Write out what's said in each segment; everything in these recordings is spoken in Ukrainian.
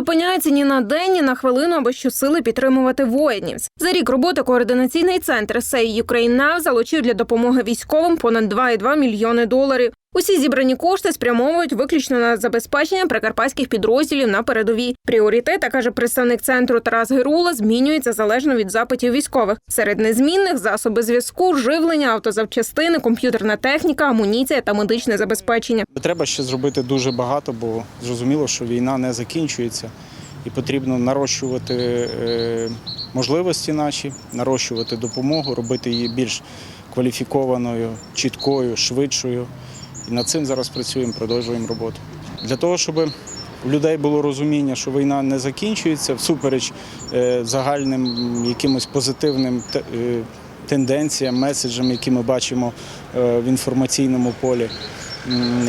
зупиняється ні на день, ні на хвилину, аби щосили підтримувати воїнів. За рік роботи координаційний центр Say Ukraine Now залучив для допомоги військовим понад 2,2 мільйони доларів. Усі зібрані кошти спрямовують виключно на забезпечення прикарпатських підрозділів на передовій. Пріоритети, каже представник центру Тарас Герула, змінюються залежно від запитів військових. Серед незмінних засоби зв'язку, живлення, автозапчастини, комп'ютерна техніка, амуніція та медичне забезпечення. Треба ще зробити дуже багато, бо зрозуміло, що війна не закінчується, і потрібно нарощувати е, можливості наші, нарощувати допомогу, робити її більш кваліфікованою, чіткою, швидшою. І над цим зараз працюємо, продовжуємо роботу. Для того, щоб у людей було розуміння, що війна не закінчується, всупереч е, загальним якимось позитивним е, тенденціям, меседжам, які ми бачимо е, в інформаційному полі.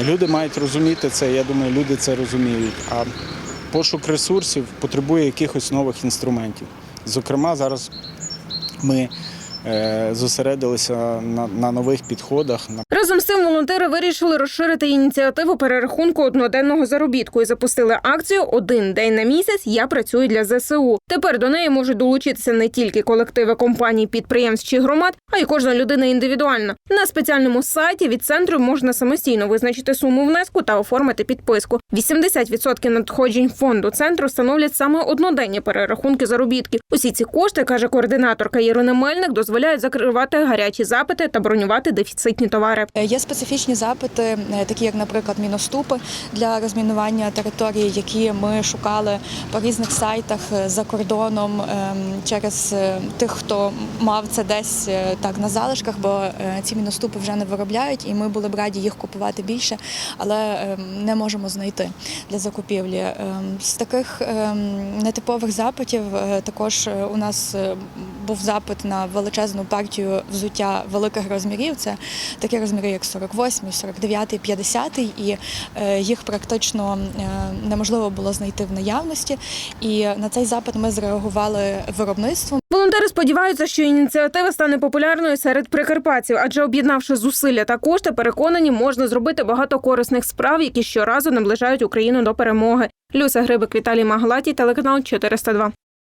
Люди мають розуміти це. Я думаю, люди це розуміють. А пошук ресурсів потребує якихось нових інструментів. Зокрема, зараз ми зосередилися на, на нових підходах, Разом з цим волонтери вирішили розширити ініціативу перерахунку одноденного заробітку і запустили акцію Один день на місяць я працюю для ЗСУ. Тепер до неї можуть долучитися не тільки колективи компаній, підприємств чи громад, а й кожна людина індивідуально. На спеціальному сайті від центру можна самостійно визначити суму внеску та оформити підписку. 80% надходжень фонду центру становлять саме одноденні перерахунки заробітків. Усі ці кошти, каже координаторка Ірина Мельник, дозволяють закривати гарячі запити та бронювати дефіцитні товари. Е, Є специфічні запити, е, такі як, наприклад, міноступи для розмінування території, які ми шукали по різних сайтах е, за кордоном ем, через тих, хто мав це десь так на залишках, бо ці міноступи вже не виробляють, і ми були б раді їх купувати більше, але ем, не можемо знайти для закупівлі. Ем, З таких ем, нетипових запитів е, також е, у нас е, був запит на величезну партію взуття великих розмірів. Це такі розміри, як 48, 49, 50, і їх практично неможливо було знайти в наявності. І на цей запит ми зреагували виробництвом. Волонтери сподіваються, що ініціатива стане популярною серед прикарпатців, адже об'єднавши зусилля та кошти, переконані, можна зробити багато корисних справ, які щоразу наближають Україну до перемоги. Люся Грибик, Віталій Маглатій, телеканал 402.